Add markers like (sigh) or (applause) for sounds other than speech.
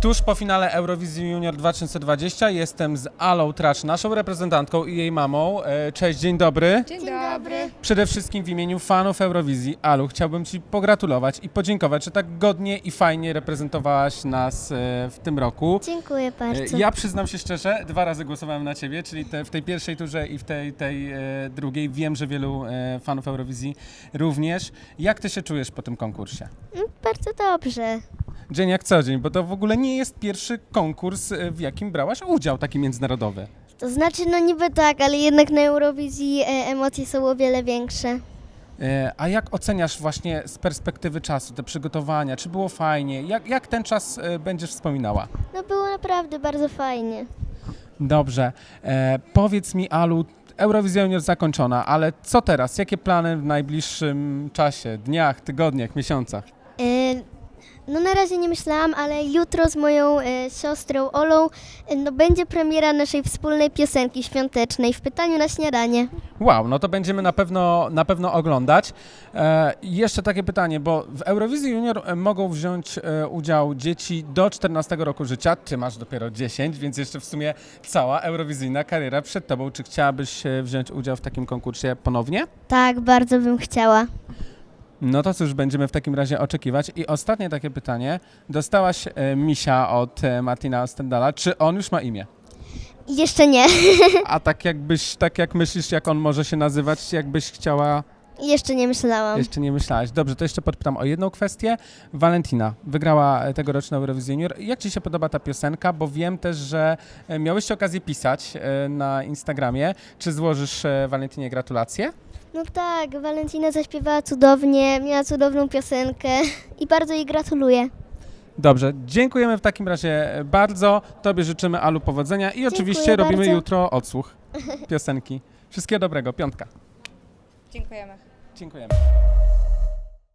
Tuż po finale Eurowizji Junior 2020 jestem z Alą Tracz, naszą reprezentantką i jej mamą. E, Cześć, dzień dobry. Dzień, dobry. Przede wszystkim w imieniu fanów Eurowizji, Alu, chciałbym Ci pogratulować i podziękować, że tak godnie i fajnie reprezentowałaś nas e, w tym roku. Dziękuję E, bardzo. Ja przyznam się szczerze, dwa razy głosowałem na Ciebie, czyli te, w tej pierwszej turze i w tej, tej e, drugiej. Wiem, że wielu e, fanów Eurowizji również. Jak Ty się czujesz po tym konkursie? Mm, Bardzo dobrze. Dzień jak co dzień, bo to w ogóle nie jest pierwszy konkurs, e, w jakim brałaś udział, taki międzynarodowy. To znaczy, no niby tak, ale jednak na Eurowizji e, emocje są o wiele większe. E, A jak oceniasz właśnie z perspektywy czasu te przygotowania? Czy było fajnie? Jak, jak ten czas będziesz wspominała? No było naprawdę bardzo fajnie. Dobrze. E, powiedz mi, Alu, Eurowizja Junior zakończona, ale co teraz? Jakie plany w najbliższym czasie, dniach, tygodniach, miesiącach? No na razie nie myślałam, ale jutro z moją e, siostrą Olą e, no, będzie premiera naszej wspólnej piosenki świątecznej w pytaniu na śniadanie. Wow, no to będziemy na pewno, na pewno oglądać. E, jeszcze takie pytanie, bo w Eurowizji Junior e, mogą wziąć e, udział dzieci do 14 roku życia. Ty masz dopiero 10, więc jeszcze w sumie cała eurowizyjna kariera przed tobą. Czy chciałabyś e, wziąć udział w takim konkursie ponownie? Tak, bardzo bym chciała. No to cóż, będziemy w takim razie oczekiwać. I ostatnie takie pytanie. Dostałaś e, misia od e, Martina Ostendala. Czy on już ma imię? Jeszcze nie. (laughs) A tak jakbyś, tak jak myślisz, jak on może się nazywać, jakbyś chciała Jeszcze nie myślałam. Jeszcze nie myślałaś. Dobrze, to jeszcze podpytam o jedną kwestię. Walentina wygrała e, tegoroczną Eurowizję Junior. Jak Ci się podoba ta piosenka? Bo wiem też, że e, miałeś okazję pisać e, na Instagramie. Czy złożysz e, Walentinie gratulacje? No tak, Valentina zaśpiewała cudownie, miała cudowną piosenkę i bardzo jej gratuluję. Dobrze, dziękujemy w takim razie bardzo. Tobie życzymy Alu powodzenia i oczywiście robimy bardzo. jutro odsłuch piosenki. Wszystkiego dobrego, piątka. Dziękujemy. Dziękujemy.